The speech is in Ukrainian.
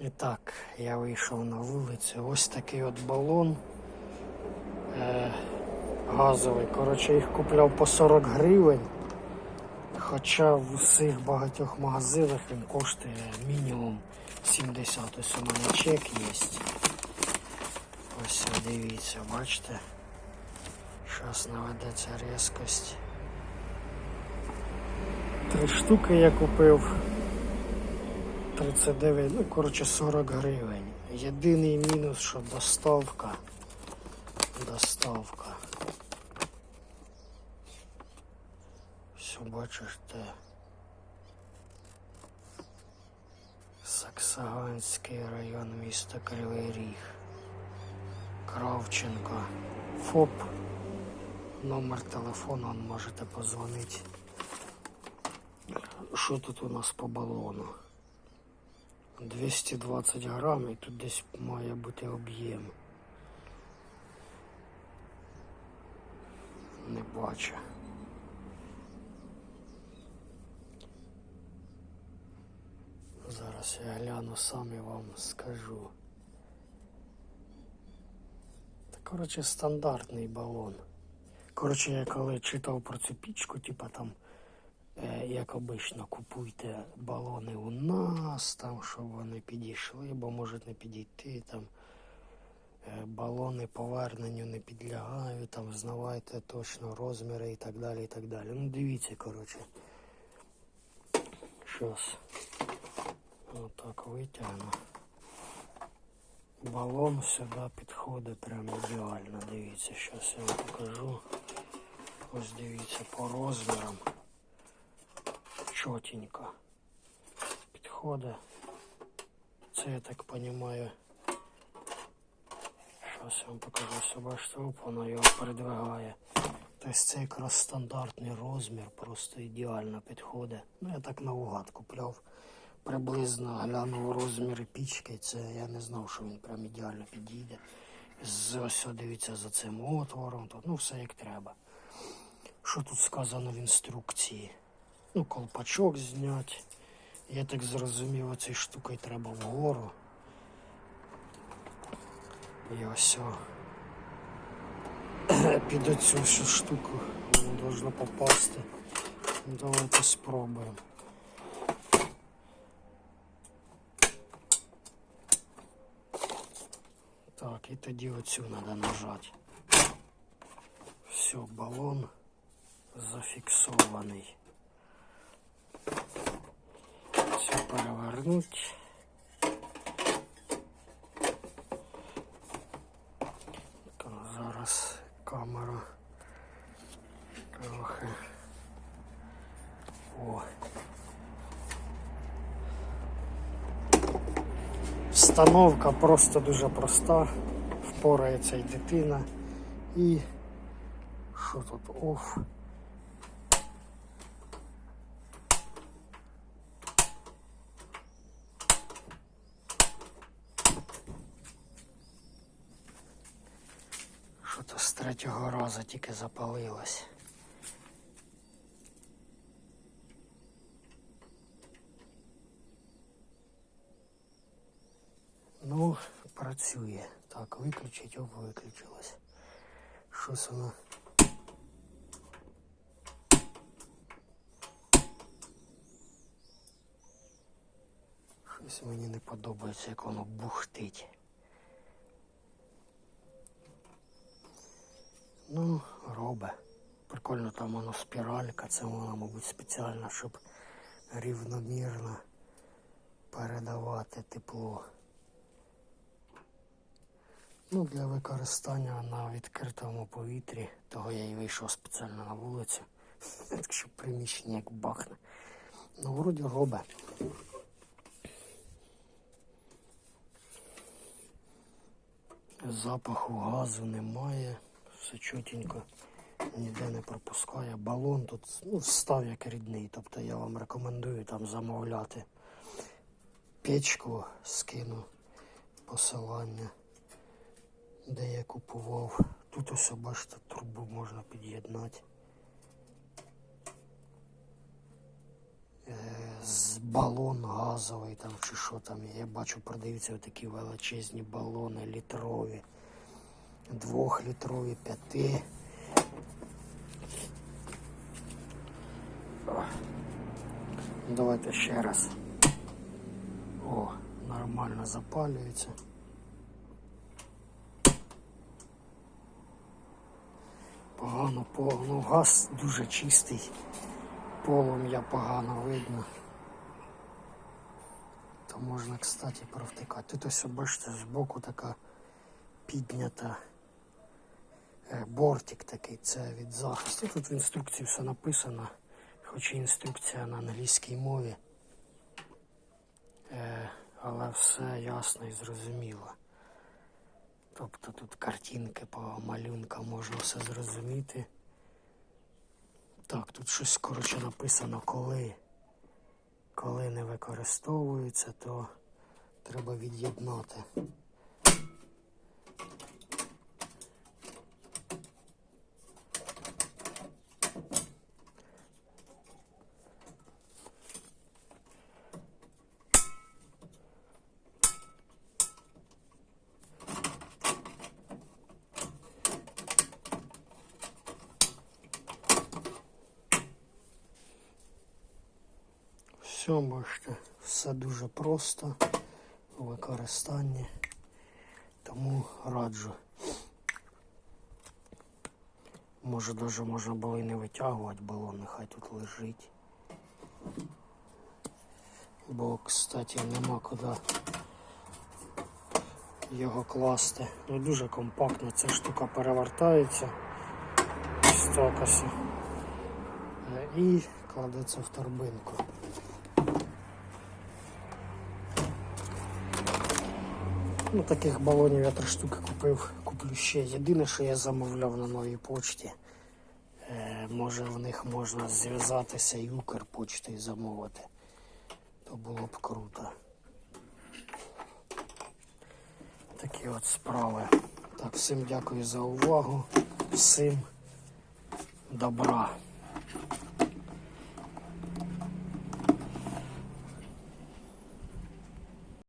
І так, я вийшов на вулицю. Ось такий от балон е, газовий. Коротше, їх купляв по 40 гривень. Хоча в усіх багатьох магазинах він коштує мінімум 70. Ось у мене чек є. Ось дивіться, бачите. Зараз наведеться різкость. Три штуки я купив. 39, ну коротше 40 гривень. Єдиний мінус, що доставка. Доставка. Все бачиш те. Саксаганський район міста Кривий Ріг. Кравченко. ФОП. Номер телефону можете позвонити. Що тут у нас по балону? 220 грам і тут десь має бути об'єм. Не бачу. Зараз я гляну сам і вам скажу. Та коротше стандартний балон. Коротше, я коли читав про цю пічку, типа там як обично, купуйте балони у нас, там, щоб вони підійшли, бо можуть не підійти. Там, е, балони поверненню не підлягають, там, знавайте точно розміри і так далі. і так далі. Ну, дивіться, коротше. Щось. Отак витягну. Балон сюди підходить прям ідеально. Дивіться, зараз я вам покажу. Ось дивіться по розмірам чотенько підходить. Це я так розумію. Зараз я вам покажу бачите, оп, воно його передвигає. Тобто це якраз стандартний розмір, просто ідеально підходить. Ну я так наугад купляв. Приблизно глянув розміри пічки, це я не знав, що він прям ідеально підійде. З ось дивіться за цим отвором, тут ну все як треба. Що тут сказано в інструкції? Ну, колпачок зняти. Я так зрозумів, оцей штукою треба вгору. І ось о. під оцю всю штуку воно должно попасти. Ну, Давайте спробуємо. Так, і тоді оцю треба нажати. Все, балон зафіксований. Все перевернуть. Зараз камера трохи. О. Встановка просто дуже проста. Впорається і дитина. І що тут? Оф. Що то з третього разу тільки запалилось. Ну, працює. Так, виключить, оп, виключилось. Щось воно. Щось мені не подобається, як воно бухтить. Ну, робе. Прикольно там воно спіралька, це вона, мабуть, спеціально, щоб рівномірно передавати тепло. Ну, для використання на відкритому повітрі, того я і вийшов спеціально на вулицю. Так що приміщення як бахне. Ну, вроді робе. Запаху газу немає, все чотенько, ніде не пропускає. Балон тут ну, став як рідний, тобто я вам рекомендую там замовляти. Печку скину посилання, де я купував. Тут ось бачите, трубу можна під'єднати. Е, З балон газовий там чи що там. Я бачу, продаються такі величезні балони літрові, двохлітрові, п'яти. Давайте ще раз. О, нормально запалюється. Погано, погано. Газ дуже чистий. Полум'я погано видно. То можна, кстати, провтикати. Тут ось бачите, збоку така піднята бортик такий, це від захисту. Тут в інструкції все написано, хоч і інструкція на англійській мові. Е, але все ясно і зрозуміло. Тобто тут картинки по малюнкам можна все зрозуміти. Так, тут щось коротше написано, коли, коли не використовується, то треба від'єднати. Все, бачите, все дуже просто у використанні, тому раджу. Може даже можна було і не витягувати балон, нехай тут лежить. Бо, кстати, нема куди його класти. Ну дуже компактно, ця штука перевертається. Так ось. Е, І кладеться в торбинку. Ну, таких балонів я три штуки купив, куплю ще. Єдине, що я замовляв на новій почті. Е, може в них можна зв'язатися і Укрпочтою замовити. То було б круто. Такі от справи. Так, всім дякую за увагу. Всім добра.